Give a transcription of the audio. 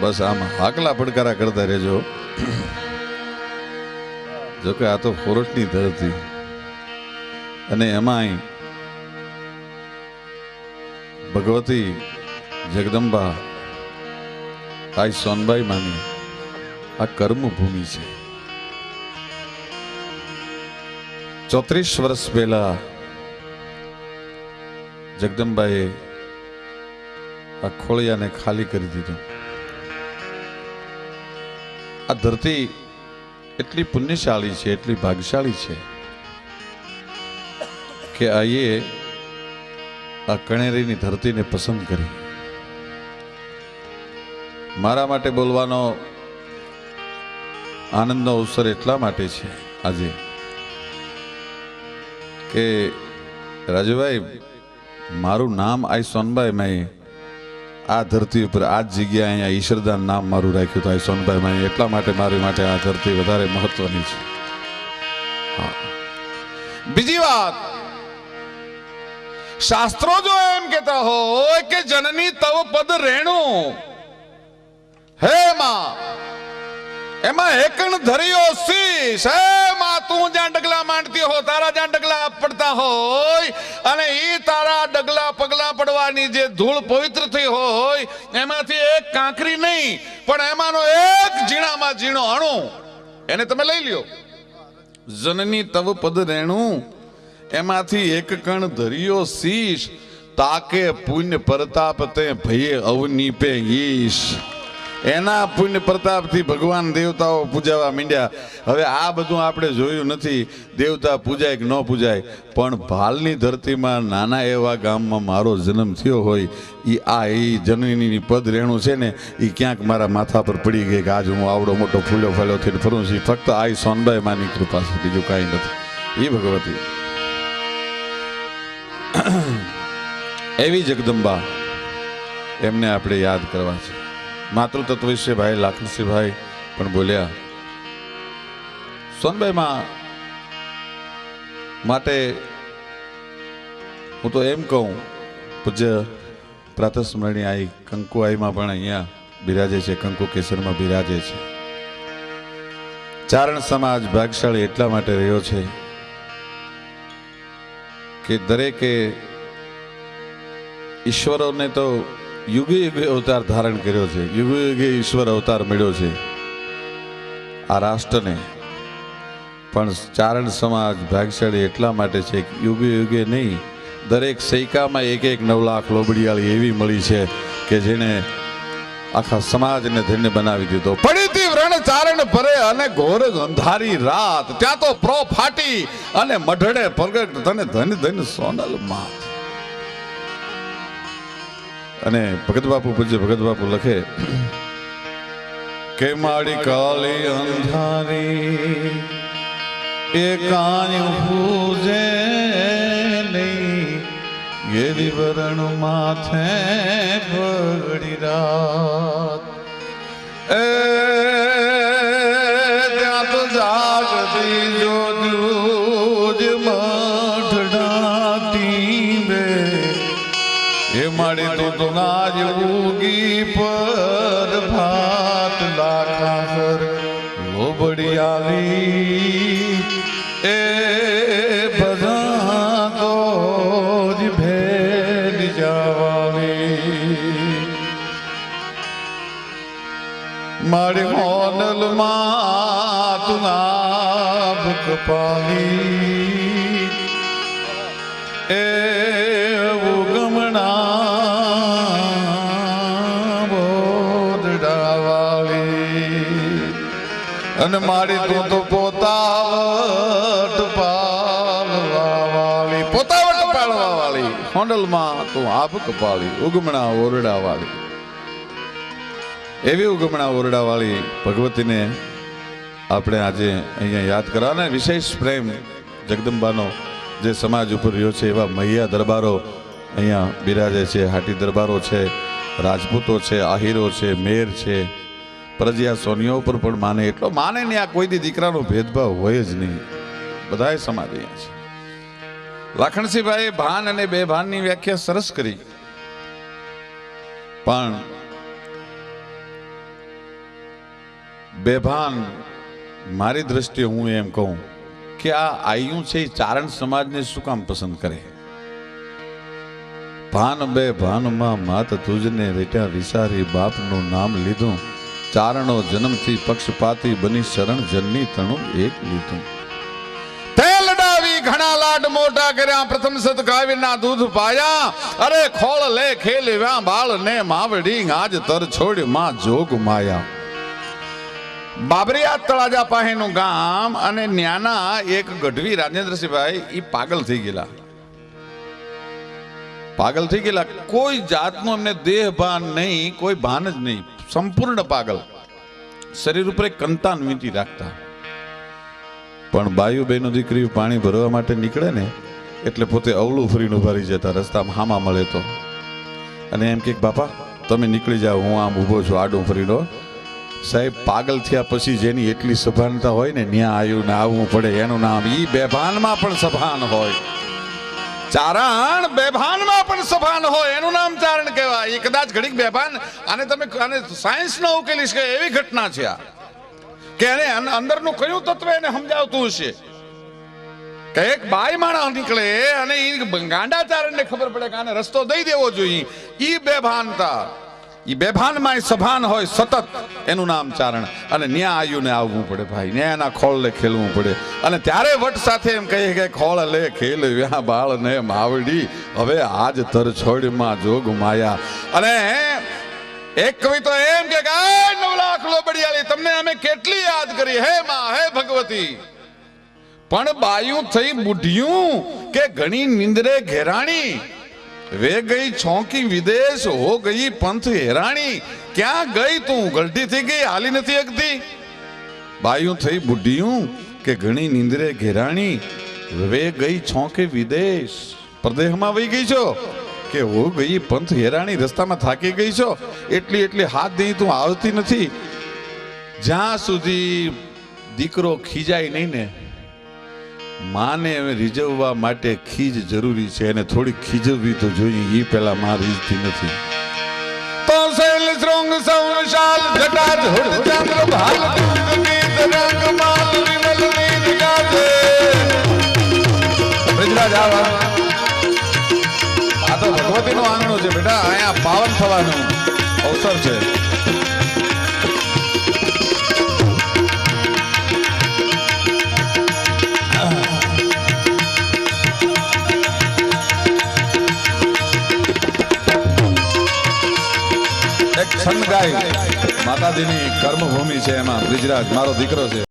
બસ આમ હાકલા પડકારા કરતા રહેજો. જોકે આ તો ફોરટની ધરતી. અને એમાંય ભગવતી જગદંબા આ સોનબાઈ માની આ કર્મભૂમિ છે. ચોત્રીસ વર્ષ પહેલા જગદંબાએ આ ખોળિયાને ખાલી કરી દીધું. આ ધરતી એટલી પુણ્યશાળી છે, એટલી ભાગ્યશાળી છે કે આઈએ આ કણેરીની ધરતીને પસંદ કરી. મારા માટે બોલવાનો આનંદનો અવસર એટલા માટે છે આજે કે રાજુભાઈ, મારું નામ આઈ સોનભાઈ મેં આ ધરતી ઉપર આ જ જગ્યાએ અહીંયા ઈશ્વરદાન નામ મારું રાખ્યું હતું સોનભાઈ મેં એટલા માટે મારી માટે આ ધરતી વધારે મહત્વની છે. બીજી વાત. શાસ્ત્રો જો એમ કેતા હોય કે જનની તવ પદ રેણું. હે માં. એમાં એકણ ધર્યો શીશ. હે માં, તું જ્યાં ડગલા માંડતી હો, તારા જ્યાં ડગલા પડતા હોય. અને એ તારા ડગલા પગલા પડવાની જે ધૂળ પવિત્ર થઈ હોય, એમાંથી એક કાંકરી નહીં, પણ એમાંનો એક ઝીણામાં ઝીણો અણુ. એને તમે લઈ લ્યો. જનની તવ પદ રેણું, એમાંથી એક કણ ધર્યો શીશ, તાકે પુણ્ય પ્રતાપ તે ભયે અવની પે ઈશ. એના પુણ્ય પ્રતાપથી ભગવાન દેવતાઓ પૂજાવા માંડ્યા. હવે આ બધું આપણે જોયું નથી. દેવતા પૂજાય કે ન પૂજાય. પણ ભાલની ધરતીમાં નાના એવા ગામમાં મારો જન્મ થયો હોય એ આ એ જનનીની પદ રેણું છે ને એ ક્યાંક મારા માથા પર પડી ગઈ કે આજ હું આવડો મોટો ફૂલ્યો ફાલ્યો થઈને ફરું છું. ફક્ત આ સોનબાઈ માની કૃપા છે, બીજું કાંઈ નથી. એ ભગવતી. એવી જગદંબા એમને આપણે યાદ કરવા છે. માતૃતત્વ વિશે ભાઈ લાખનસિંહભાઈ પણ બોલ્યા સોનબાઈમાં માટે હું તો એમ કહું, પૂજ્ય પ્રાતસ્મરણી આઈ, કંકુ આઈમાં પણ અહીંયા બિરાજે છે, કંકુ કેસરમાં બિરાજે છે. ચારણ સમાજ ભાગશાળી એટલા માટે રહ્યો છે કે દરેકે ઈશ્વરોને તો યુગે યુગે અવતાર ધારણ કર્યો છે. યુગે યુગે ઈશ્વર અવતાર મળ્યો છે. આ રાષ્ટ્રને. પણ ચારણ સમાજ ભાગશાળી એટલા માટે છે કે યુગે યુગે નહીં, દરેક સૈકામાં એક એક નવ લાખ લોબડિયાળી એવી મળી છે કે જેણે આખા સમાજને ધન્ય બનાવી દીધો. પડીતી વ્રણ ચારણ ભરે અને ઘોર અંધારી રાત. ત્યાં તો પ્રો ફાટી અને મઢડે પ્રગટ તને ધન ધન સોનલ માત. અને ભગતબાપુ પૂજ્ય ભગત બાપુ લખે, કે માડી કાળી અંધારી, એ કાણી પૂજે નહીં ગેરી વરણ માથે પગડી રાત. એ નાજ ઉગી પર ભાત લાખાસર લોબડી આવી. એ બધા તો જ ભેલ જવાની મારી હોનલમાં તું નાભ કપાલી એ અને મારી તું તો પોતાવટ પાલવા વાળી પોતાવટ પાળવા વાળી હોંડલમાં તું આપ કપાળી ઉગમણા ઓરડા વાળી એવી ઉગમણા ઓરડા વાળી ભગવતીને આપણે આજે અહીંયા યાદ કરવા ને વિશેષ પ્રેમ જગદંબાનો જે સમાજ ઉપર રહ્યો છે એવા મૈયા દરબારો અહીંયા બિરાજે છે હાટી દરબારો છે રાજપૂતો છે આહીરો છે મેર છે પ્રજ્યા સોનિયા ઉપર પણ માને. એટલો માને નહીં આ કોઈ દીકરાનો ભેદભાવ હોય જ નહીં. બધાય સમાજ અહીંયા છે. લાખણસિંહભાઈએ ભાન અને બે ભાનની વ્યાખ્યા સરસ કરી. પણ બેભાન, મારી દ્રષ્ટિએ હું એમ કહું કે આ આયુ છે એ ચારણ સમાજને શું કામ પસંદ કરે? ભાન બે ભાનમાં માત તુજને રેટ્યા વિસારી બાપનું નામ લીધું. ચારણો જન્મથી પક્ષપાતી બની શરણ જનની તણું એક લીધું. ઘણા લાડ મોટા કર્યા, પ્રથમ સત ગાવીના દૂધ પાયા. અરે ખોળ લે ખેલવ્યા બાળ ને માવડી, આજ તર છોડમાં જોગ તળાજા પાસેનું ગામ અને ન્યાના એક ગઢવી રાજેન્દ્રસિંહભાઈ એ પાગલ થઈ ગયેલા. પાગલ થઈ ગયેલા. કોઈ જાતનું એમને દેહ ભાન નહીં, કોઈ ભાન જ નહીં. સંપૂર્ણ પાગલ. શરીર ઉપર કંતાન વીંટી રાખતા. પણ બાયુ બેનો દીકરી પાણી ભરવા માટે નીકળે ને, એટલે પોતે અવળું ફરીને ઊભા જતા રસ્તામાં હામા મળે તો. અને એમ કે, બાપા, તમે નીકળી જાઓ, હું આમ ઊભો છું, આડું ફરીનો સાહેબ, પાગલ થયા પછી જેની એટલી સભાનતા હોય ને, ન્યા આવ્યું ને આવવું પડે, એનું નામ ઈ બેભાનમાં પણ સભાન હોય. ચારણ બેભાનમાં પણ સભાન હોય, એનું નામ ચારણ કહેવાય. એ કદાચ ઘડીક બેભાન, અને તમે આને સાયન્સ ન ઉકેલી શકે એવી ઘટના છે આ. કે એને અન- અંદરનું કયું તત્વ એને સમજાવતું હશે? કે એક બાઈ માણસ નીકળે અને એ ગાંડા ચારણને ખબર પડે કે આને રસ્તો દઈ દેવો જોઈએ. એ બેભાનતા. ઈ બેભાનમાં સભાન હોય સતત. એનું નામ ચારણ. અને ન્યા આયુ ને આવવું પડે ભાઈ. ન્યા એના ખોળ લે ખેલવું પડે. અને ત્યારે વટ સાથે એમ કહીએ કે ખોળ લે ખેલ વ્યા બાળ ને માવડી. હવે આજ તરછોડમાં જોગ માયા. અને એક કવિ તો એમ કે "આય નવલાખ લોબડિયાલી, તમને અમે કેટલી યાદ કરી? હે માં, હે ભગવતી. પણ બાયું થઈ બુઢિયું કે ઘણી નિંદરે ઘેરાણી. વે ગઈ છોંકી વિદેશ, હો ગઈ પંથ હેરાણી. ક્યાં ગઈ તું? ગલટી થઈ ગઈ, હાલી નથી અગતી બાયું થઈ બુઢિયું કે ઘણી નિંદરે ઘેરાણી. વે ગઈ છોંકે વિદેશ. પ્રદેશમાં વહી ગઈ છો? કે હો ગઈ પંથ હેરાણી, રસ્તામાં થાકી ગઈ છો? એટલી એટલી હાથ દઈ તું આવતી નથી. જ્યાં સુધી દીકરો ખીજાય નહીં ને માને રીઝવવા માટે ખીજ જરૂરી છે અને થોડી ખીજવવી તો જોઈએ એ પેલા માં રીઝતી નથી. તો શૈલ શૃંગ સૌશાલ. આ તો ભગવતીનું આંગણું છે બેટા, અહીંયા પાવન થવાનું અવસર છે. છંદ ગાય માતાજીની કર્મભૂમિ છે એમાં બ્રિજરાજ મારો દીકરો છે.